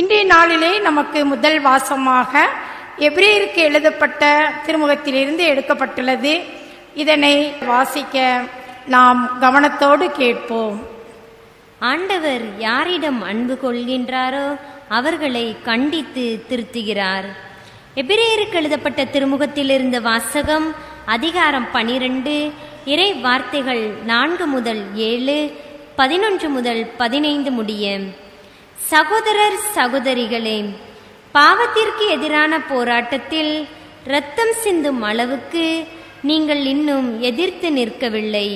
இன்றைய நாளிலே நமக்கு முதல் வாசமாக எபிரேயருக்கு எழுதப்பட்ட திருமுகத்திலிருந்து எடுக்கப்பட்டுள்ளது. இதனை வாசிக்க நாம் கவனத்தோடு கேட்போம். ஆண்டவர் யாரிடம் அன்பு கொள்கின்றாரோ அவர்களை கண்டித்து திருத்துகிறார். எபிரேயருக்கு எழுதப்பட்ட திருமுகத்திலிருந்து வாசகம் அதிகாரம் பனிரெண்டு இறை வார்த்தைகள் நான்கு முதல் ஏழு பதினொன்று முதல் பதினைந்து முடியும் சகோதரர் சகோதரிகளே பாவத்திற்கு எதிரான போராட்டத்தில் இரத்தம் சிந்தும் அளவுக்கு நீங்கள் இன்னும் எதிர்த்து நிற்கவில்லை.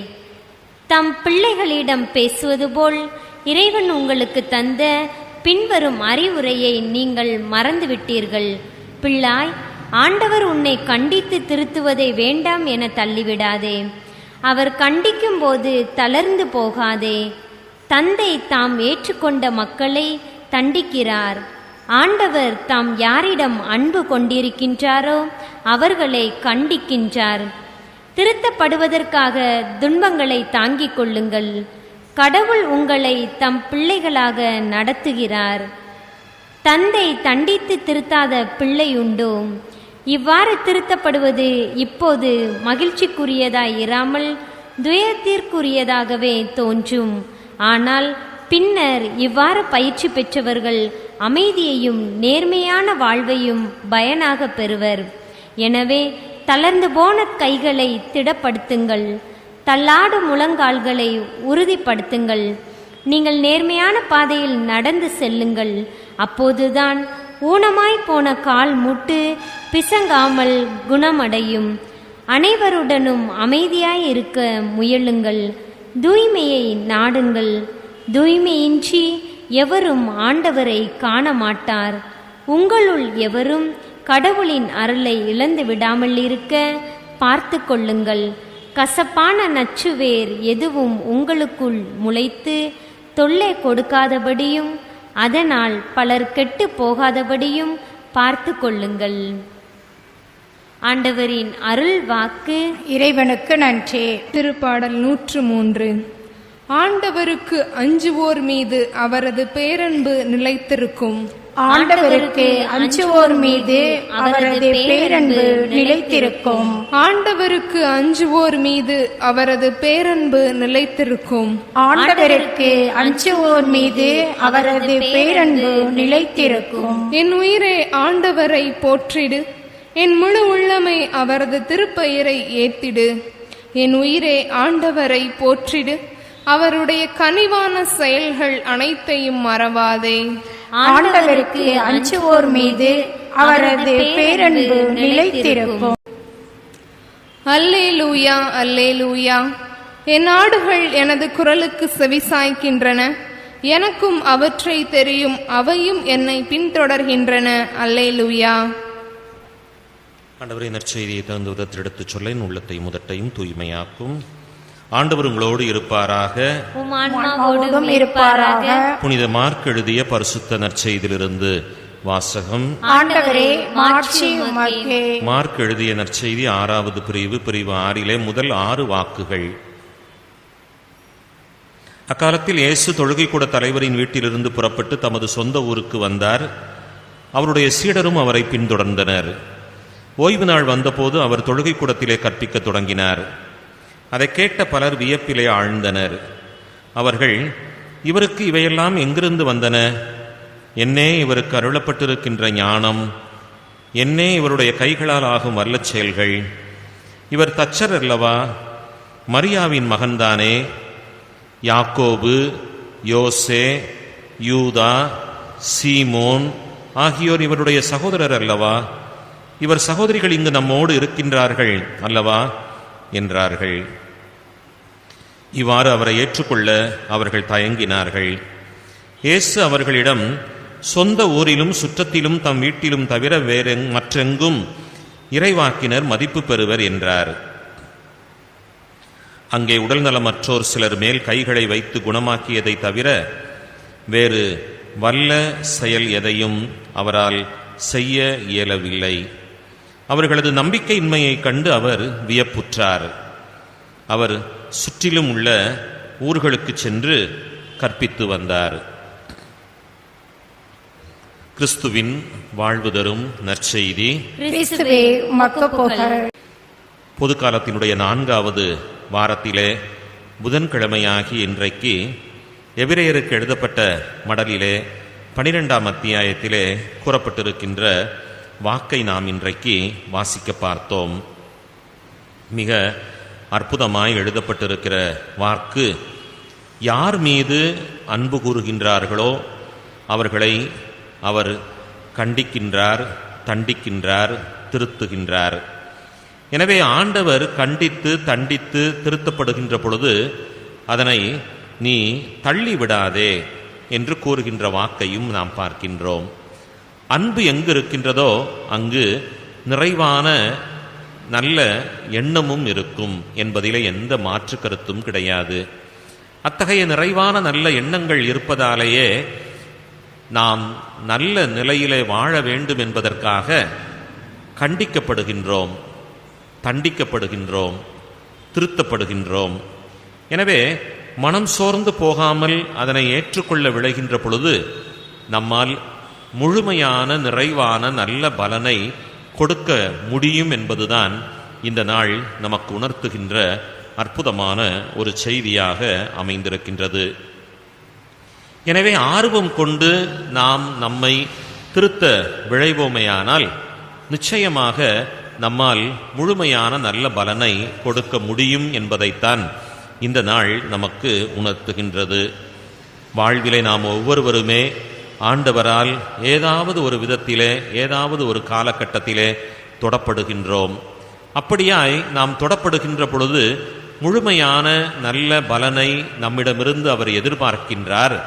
தம் பிள்ளைகளிடம் பேசுவது போல் இறைவன் உங்களுக்கு தந்த பின்வரும் அறிவுரையை நீங்கள் மறந்துவிட்டீர்கள். பிள்ளாய் ஆண்டவர் உன்னை கண்டித்து திருத்துவதை வேண்டாம் என தள்ளிவிடாதே. அவர் கண்டிக்கும் போது தளர்ந்து போகாதே. தந்தை தாம் ஏற்றுக்கொண்ட மக்களை தண்டிக்கிறார். ஆண்டவர் தாம் யாரிடம் அன்பு கொண்டிருக்கின்றாரோ அவர்களை கண்டிக்கின்றார். திருத்தப்படுவதற்காக துன்பங்களை தாங்கிக் கொள்ளுங்கள். கடவுள் உங்களை தம் பிள்ளைகளாக நடத்துகிறார். தந்தை தண்டித்து திருத்தாத பிள்ளை உண்டோ? இவ்வாறு திருத்தப்படுவது இப்போது மகிழ்ச்சிக்குரியதாய் இராமல் துயரத்திற்குரியதாகவே தோன்றும். ஆனால் பின்னர் இவ்வாறு பயிற்சி பெற்றவர்கள் அமைதியையும் நேர்மையான வாழ்வையும் பயனாக பெறுவர். எனவே தளர்ந்து போன கைகளை திடப்படுத்துங்கள். தள்ளாடும் முழங்கால்களை உறுதிப்படுத்துங்கள். நீங்கள் நேர்மையான பாதையில் நடந்து செல்லுங்கள். அப்போதுதான் ஊனமாய் போன கால் முட்டு பிசங்காமல் குணமடையும். அனைவருடனும் அமைதியாய் இருக்க முயலுங்கள். தூய்மையை நாடுங்கள். தூய்மையின்றி எவரும் ஆண்டவரை காண மாட்டார் உங்களுள் எவரும் கடவுளின் அருளை இழந்து விடாமல் இருக்க பார்த்து கொள்ளுங்கள். கசப்பான நச்சுவேர் எதுவும் உங்களுக்குள் முளைத்து தொல்லை கொடுக்காதபடியும் அதனால் பலர் கெட்டு போகாதபடியும் பார்த்து கொள்ளுங்கள். ஆண்டவரின் அருள் வாக்கு. இறைவனுக்கு நன்றி. திருப்பாடல் நூற்று மூன்று ஆண்டவருக்கு அஞ்சுவோர் மீது அவரது பேரன்பு நிலைத்திருக்கும். ஆண்டவருக்கு அஞ்சுவோர் மீது அவரது பேரன்பு நிலைத்திருக்கும். ஆண்டவருக்கு அஞ்சுவோர் மீது அவரது பேரன்பு நிலைத்திருக்கும். ஆண்டவருக்கு அஞ்சுவோர் மீது அவரது பேரன்பு நிலைத்திருக்கும். என் உயிரே ஆண்டவரை போற்றிடு. என் முழு உள்ளமை அவரது திருப்பெயரை ஏத்திடு. என் உயிரே ஆண்டவரை போற்றிடு. அவருடைய கனிவான செயல்கள் அனைத்தையும் மறவாதே. ஆண்டவருக்கு அஞ்சுவோர் மீது அவரது பேரன்பு நிலைத்திருக்கும். அல்லேலூயா அல்லேலூயா. என் நாடுகள் எனது குரலுக்கு செவிசாய்க்கின்றன. எனக்கும் அவற்றை தெரியும். அவையும் என்னை பின்தொடர்கின்றன. அல்லேலூயா. ஆண்டவரை நற்செய்தியை தகுந்த விதத்தில் எடுத்துச் சொல்ல என் உள்ளத்தையும் முதட்டையும் தூய்மையாக்கும். ஆண்டவர் உங்களோடு இருப்பாராக. இருப்பாராக. புனித மார்க் எழுதிய பரிசுத்த நற்செய்தியிலிருந்து வாசகம். மார்க் எழுதிய நற்செய்தி ஆறாவது பிரிவு பிரிவு ஆறிலே முதல் ஆறு வாக்குகள். அக்காலத்தில் இயேசு தொழுகை கூட தலைவரின் வீட்டிலிருந்து புறப்பட்டு தமது சொந்த ஊருக்கு வந்தார். அவருடைய சீடரும் அவரை பின்தொடர்ந்தனர். ஓய்வு நாள் வந்தபோது அவர் தொழுகை கூடத்திலே கற்பிக்கத் தொடங்கினார். அதை கேட்ட பலர் வியப்பிலே ஆழ்ந்தனர். அவர்கள் இவருக்கு இவையெல்லாம் எங்கிருந்து வந்தன? என்னே இவருக்கு அருளப்பட்டிருக்கின்ற ஞானம். என்னே இவருடைய கைகளால் ஆகும் வல்லச் செயல்கள். இவர் தச்சர் அல்லவா? மரியாவின் மகன்தானே. யாக்கோபு யோசே யூதா சீமோன் ஆகியோர் இவருடைய சகோதரர் அல்லவா? இவர் சகோதரிகள் இங்கு நம்மோடு இருக்கின்றார்கள் அல்லவா? என்றார்கள். இவ்வாறு அவரை ஏற்றுக்கொள்ள அவர்கள் தயங்கினார்கள். இயேசு அவர்களிடம் சொந்த ஊரிலும் சுற்றத்திலும் தம் வீட்டிலும் தவிர வேற மற்றெங்கும் இறைவாக்கினர் மதிப்பு பெறுவர் என்றார். அங்கே உடல்நலமற்றோர் சிலர் மேல் கைகளை வைத்து குணமாக்கியதை தவிர வேறு வல்ல செயல் எதையும் அவரால் செய்ய இயலவில்லை. அவர்களது நம்பிக்கையின்மையைக் கண்டு அவர் வியப்புற்றார். அவர் சுற்றிலும் உள்ள ஊர்களுக்கு சென்று கற்பித்து வந்தார். கிறிஸ்துவின் வாழ்வு தரும் நற்செய்தி. பொது காலத்தினுடைய நான்காவது வாரத்திலே புதன்கிழமையாகி இன்றைக்கு எபிரேயருக்கு எழுதப்பட்ட மடலிலே பனிரெண்டாம் அத்தியாயத்திலே கூறப்பட்டிருக்கின்ற வாக்கை நாம் இன்றைக்கு வாசிக்க பார்த்தோம். மிக அற்புதமாய் எழுதப்பட்டிருக்கிற வாக்கு யார் மீது அன்பு கூறுகின்றார்களோ அவர்களை அவர் கண்டிக்கின்றார் தண்டிக்கின்றார் திருத்துகின்றார். எனவே ஆண்டவர் கண்டித்து தண்டித்து திருத்தப்படுகின்ற பொழுது அதனை நீ தள்ளி விடாதே என்று கூறுகின்ற வாக்கையும் நாம் பார்க்கின்றோம். அன்பு எங்கு இருக்கின்றதோ அங்கு நிறைவான நல்ல எண்ணமும் இருக்கும் என்பதிலே எந்த மாற்று கருத்தும் கிடையாது. அத்தகைய நிறைவான நல்ல எண்ணங்கள் இருப்பதாலேயே நாம் நல்ல நிலையிலே வாழ வேண்டும் என்பதற்காக கண்டிக்கப்படுகின்றோம் தண்டிக்கப்படுகின்றோம் திருத்தப்படுகின்றோம். எனவே மனம் சோர்ந்து போகாமல் அதனை ஏற்றுக்கொள்ள விளைகின்ற பொழுது நம்மால் முழுமையான நிறைவான நல்ல பலனை கொடுக்க முடியும் என்பதுதான் இந்த நாள் நமக்கு உணர்த்துகின்ற அற்புதமான ஒரு செய்தியாக அமைந்திருக்கின்றது. எனவே ஆர்வம் கொண்டு நாம் நம்மை திருத்த விளைவோமையானால் நிச்சயமாக நம்மால் முழுமையான நல்ல பலனை கொடுக்க முடியும் என்பதைத்தான் இந்த நாள் நமக்கு உணர்த்துகின்றது. வாழ்விலை நாம் ஒவ்வொருவருமே ஆண்டவரால் ஏதாவது ஒரு விதத்திலே ஏதாவது ஒரு காலகட்டத்திலே தொடப்படுகின்றோம். அப்படியாய் நாம் தொடப்படுகின்ற பொழுது முழுமையான நல்ல பலனை நம்மிடமிருந்து அவர் எதிர்பார்க்கின்றார்.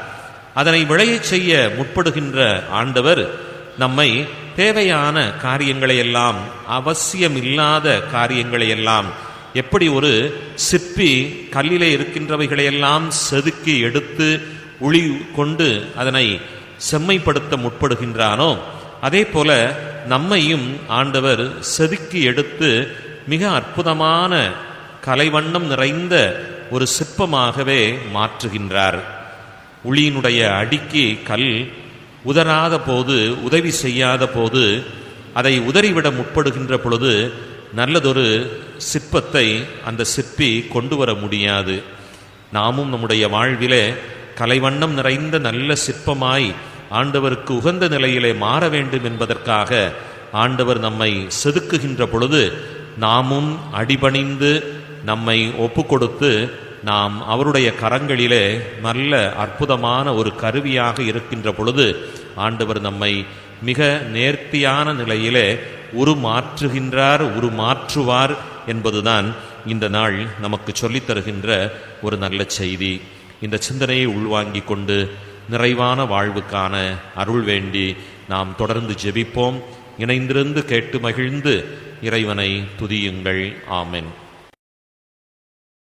அதனை விளையச் செய்ய முற்படுகின்ற ஆண்டவர் நம்மை தேவையான காரியங்களையெல்லாம் அவசியமில்லாத காரியங்களையெல்லாம் எப்படி ஒரு சிற்பி கல்லிலே இருக்கின்றவைகளையெல்லாம் செதுக்கி எடுத்து உளி கொண்டு அதனை செம்மைப்படுத்த முற்படுகின்றானோ? அதே போல நம்மையும் ஆண்டவர் செதுக்கி எடுத்து மிக அற்புதமான கலைவண்ணம் நிறைந்த ஒரு சிற்பமாகவே மாற்றுகின்றார். உளியினுடைய அடிக்கு கல் உதராத போது உதவி செய்யாத போது அதை உதறிவிட முற்படுகின்ற பொழுது நல்லதொரு சிற்பத்தை அந்த சிற்பி கொண்டு வர முடியாது. நாமும் நம்முடைய வாழ்விலே கலைவண்ணம் நிறைந்த நல்ல சிற்பமாய் ஆண்டவருக்கு உகந்த நிலையிலே மாற வேண்டும் என்பதற்காக ஆண்டவர் நம்மை செதுக்குகின்ற பொழுது நாமும் அடிபணிந்து நம்மை ஒப்பு கொடுத்து நாம் அவருடைய கரங்களிலே நல்ல அற்புதமான ஒரு கருவியாக இருக்கின்ற பொழுது ஆண்டவர் நம்மை மிக நேர்த்தியான நிலையிலே உருமாற்றுகின்றார் உருமாற்றுவார் என்பதுதான் இந்த நாள் நமக்கு சொல்லித் தருகின்ற ஒரு நல்ல செய்தி. இந்த சிந்தனையை உள்வாங்கிக் கொண்டு நிறைவான வாழ்வுக்கான அருள் வேண்டி நாம் தொடர்ந்து ஜெபிப்போம். இணைந்திருந்து கேட்டு மகிழ்ந்து இறைவனை துதியுங்கள். ஆமென்.